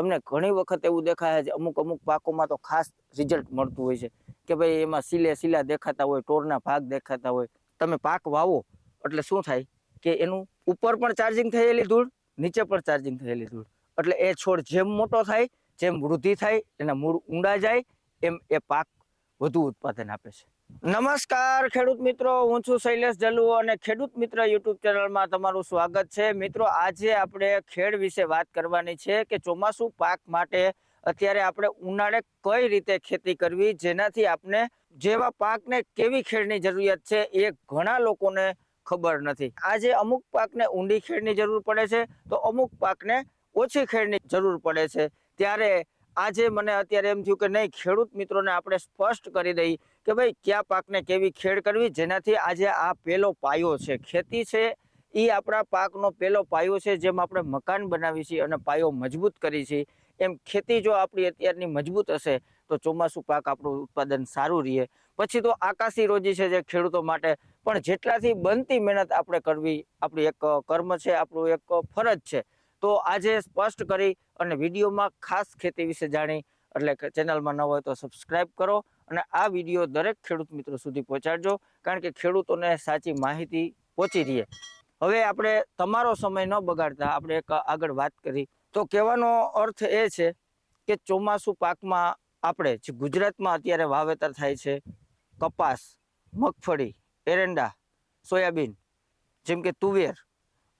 તમને ઘણી વખત એવું દેખાય છે, અમુક અમુક પાકોમાં તો ખાસ રિઝલ્ટ મળતું હોય છે કે ભાઈ એમાં સિલે સિલા દેખાતા હોય, ટોરના ભાગ દેખાતા હોય. તમે પાક વાવો, એટલે શું થાય કે એનું ઉપર પણ ચાર્જિંગ થયેલી ધૂળ, નીચે પણ ચાર્જિંગ થયેલી ધૂળ. એટલે એ છોડ જેમ મોટો થાય, જેમ વૃદ્ધિ થાય, એના મૂળ ઊંડા જાય, એમ એ પાક વધુ ઉત્પાદન આપે છે. નમસ્કાર, ખેડૂત મિત્રો. હું છું શૈલેષ જલુ અને ખેડૂત મિત્ર યુટ્યુબ ચેનલમાં તમારું સ્વાગત છે. મિત્રો, આજે આપણે ખેડ વિશે વાત કરવાની છે કે ચોમાસું પાક માટે અત્યારે આપણે ઉનાળે કઈ રીતે ખેતી કરવી, જેનાથી આપણે જેવા પાકને કેવી ખેડની જરૂરિયાત છે એ ઘણા લોકોને ખબર નથી. આજે અમુક પાકને ઊંડી ખેડની જરૂર પડે છે, તો અમુક પાકને ઓછી ખેડની જરૂર પડે છે. ત્યારે આજે મને અત્યારે એમ થયું કે નહીં, ખેડૂત મિત્રોને આપણે સ્પષ્ટ કરી દઈ કે ભાઈ, કયા પાકને કેવી ખેડ કરવી? જેનાથી આજે આ પહેલો પાયો છે. ખેતી છે એ આપણા પાકનો પહેલો પાયો છે, જેમ આપણે મકાન બનાવી છીએ અને પાયો મજબૂત કરી છીએ એમ ખેતી જો આપણી અત્યારની મજબૂત હશે, તો ચોમાસું પાક આપણું ઉત્પાદન સારું રહે. પછી તો આકાશી રોજી છે જે ખેડૂતો માટે, પણ જેટલાથી બનતી મહેનત આપણે કરવી, આપણી એક કર્મ છે, આપણું એક ફરજ છે. તો આજે સ્પષ્ટ કરી અને વિડીયોમાં ખાસ ખેતી વિશે જાણી. એટલે કે ચેનલમાં ન હોય તો સબસ્ક્રાઇબ કરો અને આ વીડિયો દરેક ખેડૂત મિત્રો સુધી પહોંચાડજો, કારણ કે ખેડૂતોને સાચી માહિતી પહોંચી રહે. હવે આપણે તમારો સમય ન બગાડતા આપણે એક આગળ વાત કરી. તો કહેવાનો અર્થ એ છે કે ચોમાસું પાકમાં આપણે જે ગુજરાતમાં અત્યારે વાવેતર થાય છે, કપાસ, મગફળી, એરંડા, સોયાબીન, જેમ કે તુવેર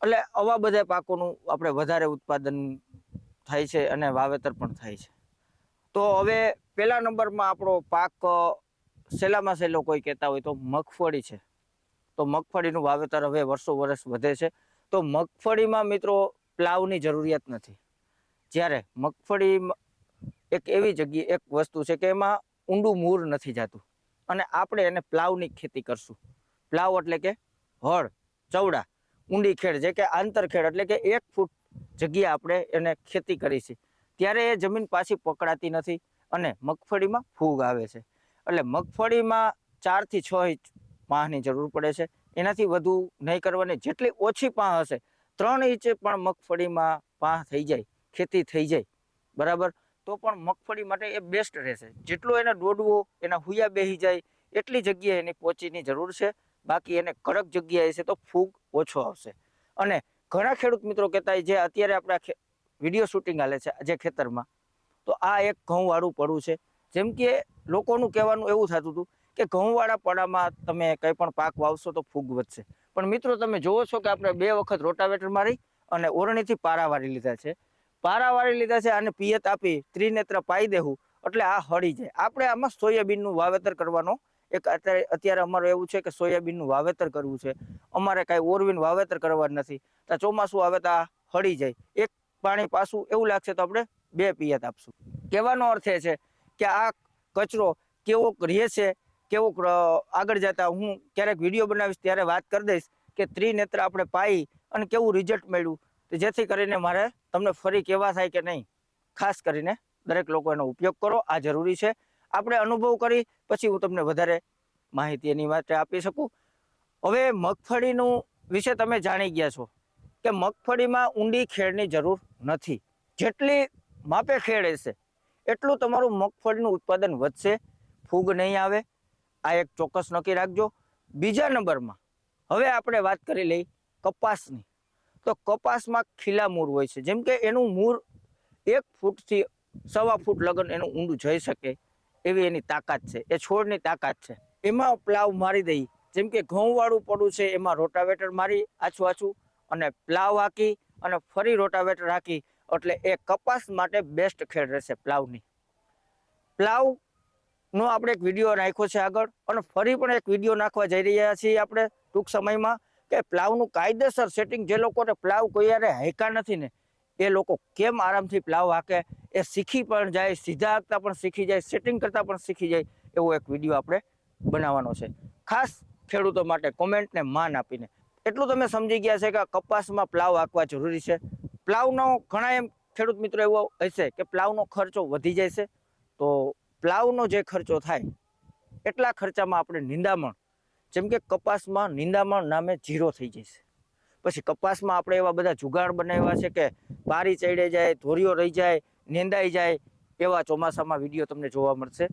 એટલે આવા બધા પાકોનું આપણે વધારે ઉત્પાદન થાય છે અને વાવેતર પણ થાય છે. તો હવે પહેલા નંબરમાં આપણો પાક સહેલામાં સહેલો કોઈ કહેતા હોય તો મગફળી છે. તો મગફળીનું વાવેતર હવે વર્ષો વર્ષ વધે છે. તો મગફળીમાં મિત્રો પ્લાવની જરૂરિયાત નથી. જ્યારે મગફળી એક એવી જગ્યા એક વસ્તુ છે કે એમાં ઊંડું મૂર નથી જતું. અને આપણે એને પ્લાવની ખેતી કરશું. પ્લાવ એટલે કે હળ, ચવડા. ઊંડી ખેડ, જે કે આંતરખેડ એટલે કે એક ફૂટ જગ્યા આપણે એને ખેતી કરી છે. ત્યારે એ જમીન પાછી પકડાતી નથી અને મગફળીમાં ફૂગ આવે છે. એટલે મગફળીમાં ચારથી છ ઇંચ પાહની જરૂર પડે છે. એનાથી વધુ નહીં કરવાની. જેટલી ઓછી પાહ હશે, ત્રણ ઇંચે પણ મગફળીમાં પાહ થઈ જાય, ખેતી થઈ જાય. બરાબર? તો પણ મગફળી માટે એ બેસ્ટ રહેશે. જેટલો એને દોડવો, એના હુયા બેસી જાય, એટલી જગ્યાએ એની પોચીની જરૂર છે. બાકી એને કડક જગ્યાએ છે તો ફૂગ ઓછો આવશે. અને ઘણા ખેડૂત મિત્રો કહેતા જે અત્યારે આપણા વીડિયો શૂટિંગ હાલે છે, જે ખેતરમાં, તો આ એક ઘઉંવાળું પડું છે. જેમ કે લોકોનું કહેવાનું એવું થતું હતું કે ઘઉંવાળા પડામાં તમે કંઈ પણ પાક વાવશો તો ફૂગ વધશે. પણ મિત્રો તમે જોવો છો કે આપણે બે વખત રોટાવેટર મારી અને ઓરણીથી પારા વાળી લીધા છે. પારા વાળી લીધા છે અને પિયત આપી, ત્રિનેત્ર પાઈ દેવું એટલે આ હળી જાય. આપણે આમાં સોયાબીનનું વાવેતર કરવાનો એક અત્યારે અત્યારે અમારું એવું છે કે સોયાબીનનું વાવેતર કરવું છે. અમારે કાંઈ ઓરવીન વાવેતર કરવાનું નથી. તો ચોમાસું આવે તો હળી જાય. એક પાણી પાછું એવું લાગશે તો આપણે બે પિયત આપશું. કહેવાનો અર્થ એ છે કે આ કચરો કેવો રહે છે કેવો આગળ જતા હું ક્યારેક વીડિયો બનાવીશ ત્યારે વાત કરી દઈશ કે ત્રિનેત્ર આપણે પાઈ અને કેવું રિઝલ્ટ મળ્યું. તો જેથી કરીને મારે તમને ફરી કેવા થાય કે નહીં. ખાસ કરીને દરેક લોકો એનો ઉપયોગ કરો. આ જરૂરી છે. આપણે અનુભવ કરી, પછી હું તમને વધારે માહિતી એની માટે આપી શકું. હવે મગફળીનું વિશે તમે જાણી ગયા છો કે મગફળીમાં ઊંડી ખેડની જરૂર નથી. જેટલી માપે ખેડ હશે, એટલું તમારું મગફળીનું ઉત્પાદન વધશે, ફૂગ નહીં આવે. આ એક ચોક્કસ નક્કી રાખજો. બીજા નંબરમાં, હવે આપણે વાત કરી લઈ કપાસની. તો કપાસમાં ખીલા મૂળ હોય છે. જેમ કે એનું મૂળ એક ફૂટથી સવા ફૂટ લગન એનું ઊંડું જઈ શકે. એવી એની તાકાત છે. એ છોડની તાકાત છે. એમાં પ્લાવ મારી દઈ. જેમ કે ઘઉંવાળું પડું છે, એમાં રોટાવેટર મારી આછું આછું અને પ્લાવ હાકી અને ફરી રોટાવેટર હાકી. એટલે એ કપાસ માટે બેસ્ટ ખેડ રહેશે પ્લાવની. પ્લાવનો આપણે એક વીડિયો નાખ્યો છે આગળ અને ફરી પણ એક વીડિયો નાખવા જઈ રહ્યા છીએ આપણે ટૂંક સમયમાં કે પ્લાવનું કાયદેસર સેટિંગ જે લોકોને પ્લાવ કોઈ યારે હાયકા નથી ને એ લોકો કેમ આરામથી પ્લાવ હાકે? એ શીખી પણ જાય, સીધા હાંકતા પણ શીખી જાય સેટિંગ કરતાં પણ શીખી જાય, એવો એક વીડિયો આપણે બનાવવાનો છે. ખાસ ખેડૂતો માટે કોમેન્ટને માન આપીને. એટલું તમે સમજી ગયા છે કે કપાસમાં પ્લાવ હાંકવા જરૂરી છે. પ્લાવનો ઘણા એમ ખેડૂત મિત્રો એવો હશે કે પ્લાવનો ખર્ચો વધી છે તો પ્લાવનો જે ખર્ચો થાય, એટલા ખર્ચામાં આપણે નિંદામણ. જેમ કે કપાસમાં નિંદામણ નામે જીરો થઈ જશે. પછી કપાસમાં આપણે એવા બધા જુગાડ બનાવ્યા છે કે પારી ચડે જાય, ધોરીઓ રહી જાય, નિંદાઈ જાય, એવા ચોમાસામાં વીડિયો તમને જોવા મળશે.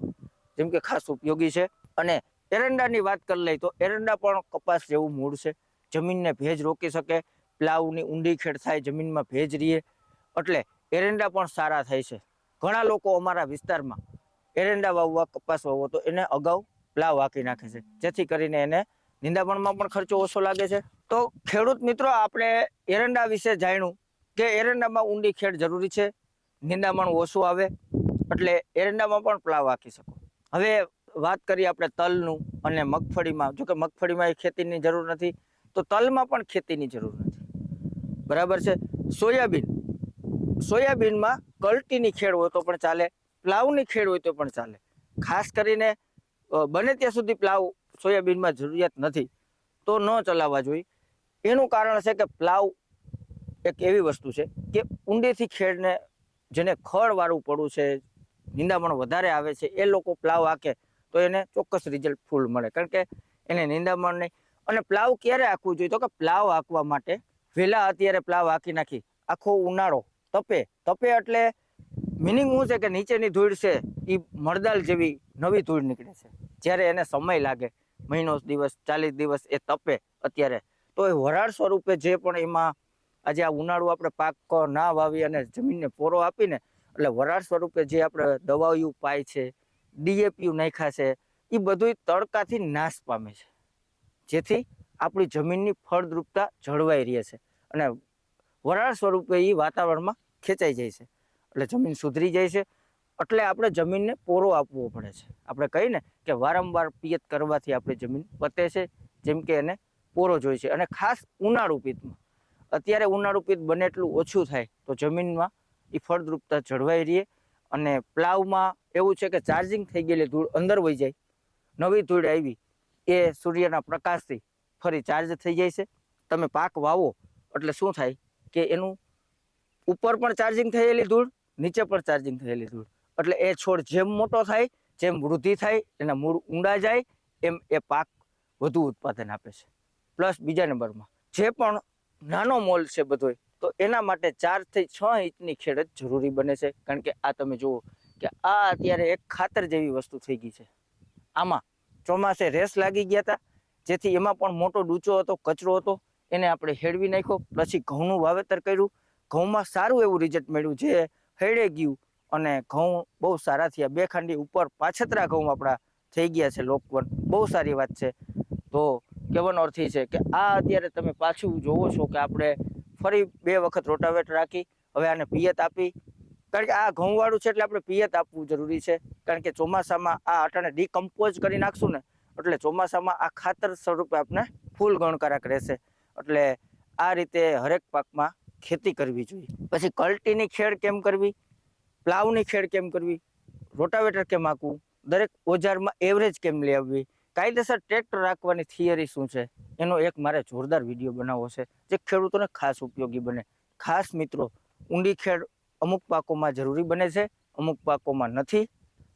જેમ કે ખાસ ઉપયોગી છે. અને એરંડાની વાત કરી લઈએ તો એરંડા પણ કપાસ જેવું મૂળ છે. જમીનને ભેજ રોકી શકે, પ્લાવની ઊંડી ખેડ થાય, જમીનમાં ભેજ રહીએ એટલે એરંડા પણ સારા થાય છે. ઘણા લોકો અમારા વિસ્તારમાં એરંડા વાવવા, કપાસ વાવવો, તો એને અગાઉ પ્લાવ હાંકી નાખે છે. જેથી કરીને એને નિંદામણમાં પણ ખર્ચો ઓછો લાગે છે. તો ખેડૂત મિત્રો, આપણે એરંડા વિશે જાણ્યું કે એરંડામાં ઊંડી ખેડ જરૂરી છે. નિંદામણ ઓછું આવે એટલે એરંડામાં પણ પ્લાવ આંકી શકો. હવે વાત કરીએ આપણે તલનું અને મગફળીમાં. જો કે મગફળીમાં એ ખેતીની જરૂર નથી, તો તલમાં પણ ખેતીની જરૂર નથી. બરાબર છે? સોયાબીન. સોયાબીનમાં કલ્ટીની ખેડ હોય તો પણ ચાલે, પ્લાવની ખેડ હોય તો પણ ચાલે. ખાસ કરીને બને ત્યાં સુધી પ્લાવ સોયાબીનમાં જરૂરિયાત નથી, તો ન ચલાવવા જોઈએ. એનું કારણ છે કે પ્લાવ એક એવી વસ્તુ છે કે ઊંડેથી ખેડને જેને ખળવાળું પડું છે નિંદામણ વધારે આવે છે, એ લોકો પ્લાવ હાકે તો એને ચોક્કસ રિઝલ્ટ ફૂલ મળે. કારણ કે એને નિંદામણ નહીં. અને પ્લાવ ક્યારે આંકવું જોઈએ? તો કે પ્લાવ આંકવા માટે વહેલા અત્યારે પ્લાવ આંકી નાખી. આખો ઉનાળો તપે. તપે એટલે મિનિંગ શું છે કે નીચેની ધૂળ છે એ મળદાલ જેવી નવી ધૂળ નીકળે છે. જ્યારે એને સમય લાગે મહિનો દિવસ, ચાલીસ દિવસ એ તપે અત્યારે. તો એ વરાળ સ્વરૂપે જે પણ એમાં આજે આ ઉનાળુ આપણે પાક ના વાવી અને જમીનને પોરો આપીને, એટલે વરાળ સ્વરૂપે જે આપણે દવાઓ પાય છે ડીએપીયુ નાખ્યા છે એ બધું તડકાથી નાશ પામે છે. જેથી આપણી જમીનની ફળદ્રુપતા જળવાઈ રહે છે અને વરાળ સ્વરૂપે એ વાતાવરણમાં ખેંચાઈ જાય છે. એટલે જમીન સુધરી જાય છે એટલે આપણે જમીનને પોરો આપવો પડે છે. આપણે કહીને કે વારંવાર પિયત કરવાથી આપણી જમીન પતે છે, જેમ કે એને પોરો જોઈએ છે. અને ખાસ ઉનાળુ પિત્તમાં. અત્યારે ઉનાળુ પિત્ત બને એટલું ઓછું થાય તો જમીનમાં એ ફળદ્રુપતા જળવાઈ રહે અને પ્લાવમાં એવું છે કે ચાર્જિંગ થઈ ગયેલી ધૂળ અંદર વહી જાય. નવી ધૂળ આવી, એ સૂર્યના પ્રકાશથી ફરી ચાર્જ થઈ જાય છે. તમે પાક વાવો, એટલે શું થાય કે એનું ઉપર પણ ચાર્જિંગ થયેલી ધૂળ, નીચે પણ ચાર્જિંગ થયેલી ધૂળ. એટલે એ છોડ જેમ મોટો થાય, જેમ વૃદ્ધિ થાય, એના મૂળ ઊંડા જાય, એમ એ પાક વધુ ઉત્પાદન આપે છે. પ્લસ બીજા નંબરમાં, જે પણ નાનો મોલ છે બધોય, તો એના માટે ચારથી છ ઇંચની ખેડ જ જરૂરી બને છે. કારણ કે આ તમે જુઓ કે આ અત્યારે એક ખાતર જેવી વસ્તુ થઈ ગઈ છે. આમાં ચોમાસે રેસ લાગી ગયા હતા જેથી એમાં પણ મોટો ડૂચો હતો, કચરો હતો, એને આપણે હેળવી નાખ્યો. પછી ઘઉંનું વાવેતર કર્યું. ઘઉંમાં સારું એવું રિઝલ્ટ મળ્યું, જે હેડે ગયું. અને ઘઉં બહુ સારા થયા. બે ખાંડી ઉપર પાછતરા ઘઉં આપણા થઈ ગયા છે લોકવન બહુ સારી વાત છે. તો કહેવાનો અર્થ છે કે આ અત્યારે તમે પાછું જોવો છો કે આપણે ફરી બે વખત રોટાવેટ રાખી, હવે આને પિયત આપી. કારણ કે આ ઘઉંવાળું છે એટલે આપણે પિયત આપવું જરૂરી છે. કારણ કે ચોમાસામાં આ અટાણે ડિકમ્પોઝ કરી નાખશું ને, એટલે ચોમાસામાં આ ખાતર સ્વરૂપે આપણે ફૂલ ગણકારક રહેશે. એટલે આ રીતે હરેક પાકમાં ખેતી કરવી જોઈએ. પછી કલ્ટીની ખેડ કેમ કરવી? પ્લાવની ખેડ કેમ કરવી? રોટાવેટર કેમ હાંકવું દરેક ઓજારમાં એવરેજ કેમ લઈ આવવી? કાયદેસર ટ્રેક્ટર રાખવાની થિયરી શું છે? એનો એક મારે જોરદાર વીડિયો બનાવવો છે, જે ખેડૂતોને ખાસ ઉપયોગી બને. ખાસ મિત્રો, ઊંડી ખેડ અમુક પાકોમાં જરૂરી બને છે, અમુક પાકોમાં નથી.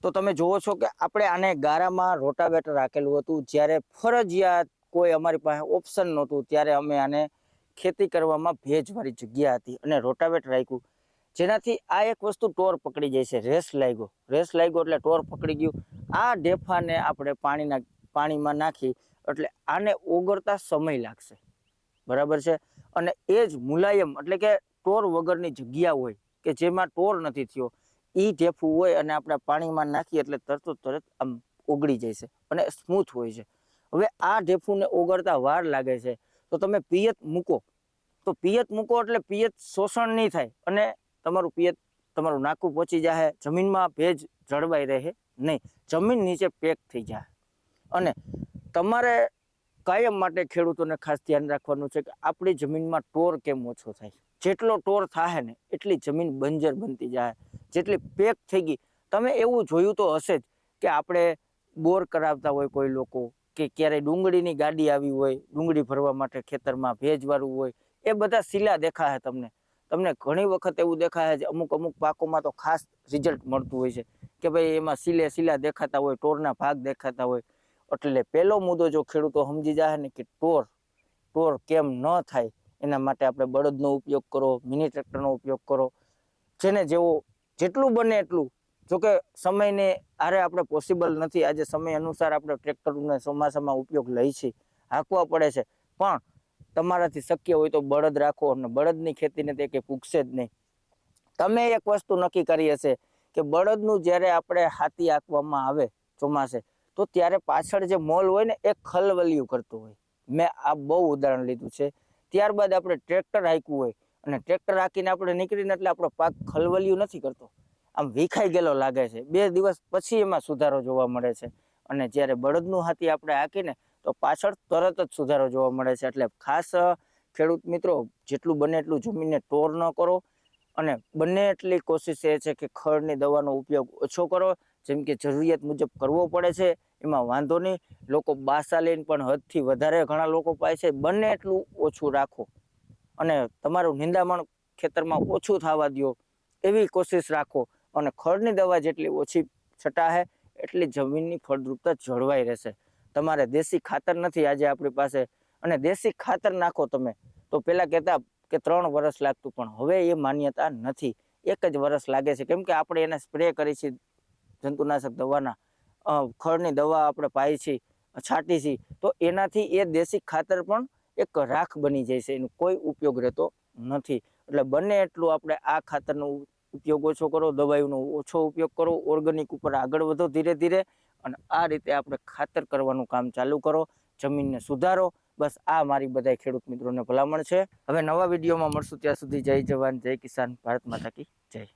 તો તમે જુઓ છો કે આપણે આને ગારામાં રોટાવેટર રાખેલું હતું, જ્યારે ફરજિયાત કોઈ અમારી પાસે ઓપ્શન નહોતું, ત્યારે અમે આને ખેતી કરવામાં ભેજવાળી જગ્યા હતી અને રોટાવેટર રાખ્યું. જેનાથી આ એક વસ્તુ ટોર પકડી જાય છે, રેસ લાગ્યો. રેસ લાગ્યો એટલે ટોર પકડી ગયું. આ ઢેફાને આપણે પાણીના, પાણીમાં નાખી, એટલે આને ઓગળતા સમય લાગશે. બરાબર છે? અને એ જ મુલાયમ, એટલે કે ટોર વગરની જગ્યા હોય, કે જેમાં ટોર નથી થયો એ ઢેફું હોય અને આપણે પાણીમાં નાખીએ એટલે તરત તરત આમ ઓગળી જાય છે અને સ્મૂથ હોય છે. હવે આ ઢેફુંને ઓગળતા વાર લાગે છે. તો તમે પિયત મૂકો. તો પિયત મૂકો એટલે પિયત શોષણ નહીં થાય અને તમારું પિયત તમારું નાકું પહોંચી જાય જમીનમાં ભેજ જળવાઈ રહે નહીં, જમીન નીચે પેક થઈ જાય અને તમારે કાયમ માટે ખેડૂતોને ખાસ ધ્યાન રાખવાનું છે કે આપણી જમીનમાં ટોર કેમ ઓછો થાય? જેટલો ટોર થાય ને, એટલી જમીન બંજર બનતી જાય જેટલી પેક થઈ ગઈ, તમે એવું જોયું તો હશે જ કે આપણે બોર કરાવતા હોય કોઈ લોકો, કે ક્યારેય ડુંગળીની ગાડી આવી હોય, ડુંગળી ભરવા માટે ખેતરમાં ભેજવાળું હોય, એ બધા શીલા દેખાશે તમને. તમને ઘણી વખત એવું દેખાય છે, અમુક અમુક પાકોમાં તો ખાસ રિઝલ્ટ મળતું હોય છે કે ભાઈ એમાં સિલે સિલા દેખાતા હોય, ટોરના ભાગ દેખાતા હોય. એટલે પહેલો મુદ્દો જો ખેડૂતો સમજી જાય ને કે ટોર ટોર કેમ ન થાય, એના માટે આપણે બળદનો ઉપયોગ કરો, મિની ટ્રેક્ટરનો ઉપયોગ કરો. જેને જેવો, જેટલું બને એટલું. જોકે સમયને આરે આપણે પોસિબલ નથી. આજે સમય અનુસાર આપણે ટ્રેક્ટરને ચોમાસામાં ઉપયોગ લઈ છીએ હાંકવા પડે છે. પણ તમારાથી શક્ય હોય તો બળદ રાખો અને બળદની ખેતીને તે કે પૂગશે જ નહીં. તમે એક વસ્તુ નક્કી કરી હશે કે બળદનું જ્યારે આપણે હાથી આંકવામાં આવે ચોમાસે, તો ત્યારે પાછળ જે મોલ હોય ને એ ખલવલિયું કરતું હોય. મેં આ બહુ ઉદાહરણ લીધું છે. ત્યારબાદ આપણે ટ્રેક્ટર હાંકવું હોય અને ટ્રેક્ટર હાંકીને આપણે નીકળીને એટલે આપણો પાક ખલવલિયું નથી કરતો. આમ વિખાઈ ગયેલો લાગે છે. બે દિવસ પછી એમાં સુધારો જોવા મળે છે. અને જ્યારે બળદનું હાથી આપણે હાંકીને તો પાછળ તરત જ સુધારો જોવા મળે છે. એટલે ખાસ ખેડૂત મિત્રો, જેટલું બને એટલું જમીનને ટોર ન કરો અને બને એટલી કોશિશ એ છે કે ખડની દવાનો ઉપયોગ ઓછો કરો. જેમ કે જરૂરિયાત મુજબ કરવો પડે છે, એમાં વાંધો નહીં. લોકો બાસા લઈને પણ હદથી વધારે ઘણા લોકો પાય છે. બને એટલું ઓછું રાખો અને તમારું નિંદામણ ખેતરમાં ઓછું થવા દો એવી કોશિશ રાખો અને ખડની દવા જેટલી ઓછી છટાહે, એટલી જમીનની ફળદ્રુપતા જળવાઈ રહેશે. તમારે દેશી ખાતર નથી આજે આપણી પાસે. અને દેશી ખાતર નાખો તમે, તો પહેલાં કહેતા કે ત્રણ વર્ષ લાગતું, પણ હવે એ માન્યતા નથી. એક જ વર્ષ લાગે છે. કેમ કે આપણે એને સ્પ્રે કરી છીએ જંતુનાશક દવાના. ખળની દવા આપણે પાઈ છીએ છાંટી છીએ તો એનાથી એ દેશી ખાતર પણ એક રાખ બની જાય છે. એનો કોઈ ઉપયોગ રહેતો નથી. એટલે બને એટલું આપણે આ ખાતરનો ઉપયોગ ઓછો કરો, દવાઈનો ઓછો ઉપયોગ કરો, ઓર્ગેનિક ઉપર આગળ વધો ધીરે ધીરે. અને આ રીતે આપણે ખાતર કરવાનું કામ ચાલુ કરો, જમીનને સુધારો. બસ આ મારી બધા ખેડૂત મિત્રોને ભલામણ છે. હવે નવા વિડીયોમાં મળશું ત્યાં સુધી જય જવાન, જય કિસાન, ભારત માતા કી જય.